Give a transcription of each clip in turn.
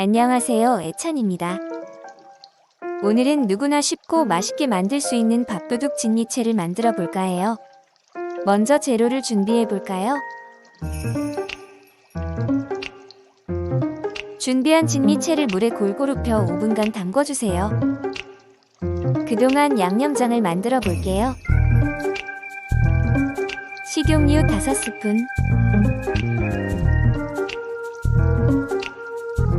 안녕하세요, 애찬입니다. 오늘은 누구나 쉽고 맛있게 만들 수 있는 밥도둑 진미채를 만들어 볼까 해요. 먼저 재료를 준비해 볼까요? 준비한 진미채를 물에 골고루 펴 5분간 담궈주세요. 그동안 양념장을 만들어 볼게요. 식용유 5스푼,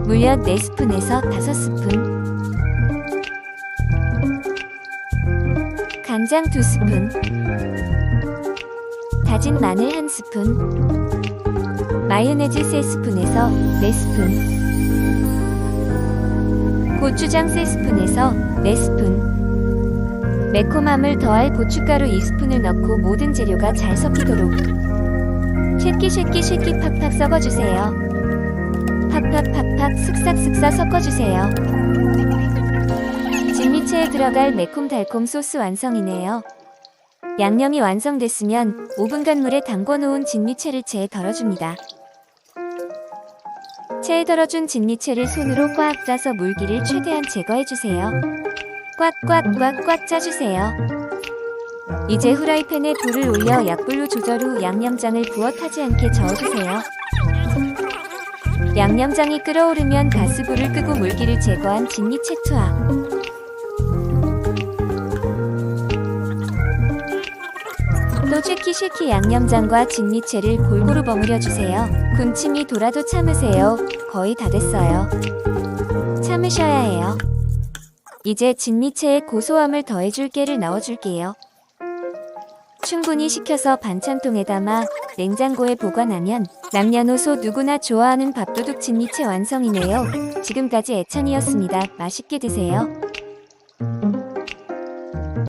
물엿 4스푼에서 5스푼, 간장 2스푼, 다진 마늘 1스푼, 마요네즈 3스푼에서 4스푼, 고추장 3스푼에서 4스푼, 매콤함을 더할 고춧가루 2스푼을 넣고 모든 재료가 잘 섞이도록 쉐끼 쉐끼 쉐끼 팍팍 섞어주세요. 팍팍 슥싹슥싹 섞어주세요. 진미채에 들어갈 매콤달콤 소스 완성이네요. 양념이 완성됐으면 5분간 물에 담궈놓은 진미채를 체에 덜어줍니다. 체에 덜어준 진미채를 손으로 꽉 짜서 물기를 최대한 제거해주세요. 꽉꽉꽉 꽉 짜주세요. 이제 후라이팬에 불을 올려 약불로 조절 후 양념장을 부어 타지 않게 저어주세요. 양념장이 끓어오르면 가스불을 끄고 물기를 제거한 진미 채 투하. 또 쉐키 쉐키 양념장과 진미채를 골고루 버무려 주세요. 군침이 돌아도 참으세요. 거의 다 됐어요. 참으셔야 해요. 이제 진미채에 고소함을 더해줄 깨를 넣어줄게요. 충분히 식혀서 반찬통에 담아 냉장고에 보관하면 남녀노소 누구나 좋아하는 밥도둑 진미채 완성이네요. 지금까지 애찬이었습니다. 맛있게 드세요.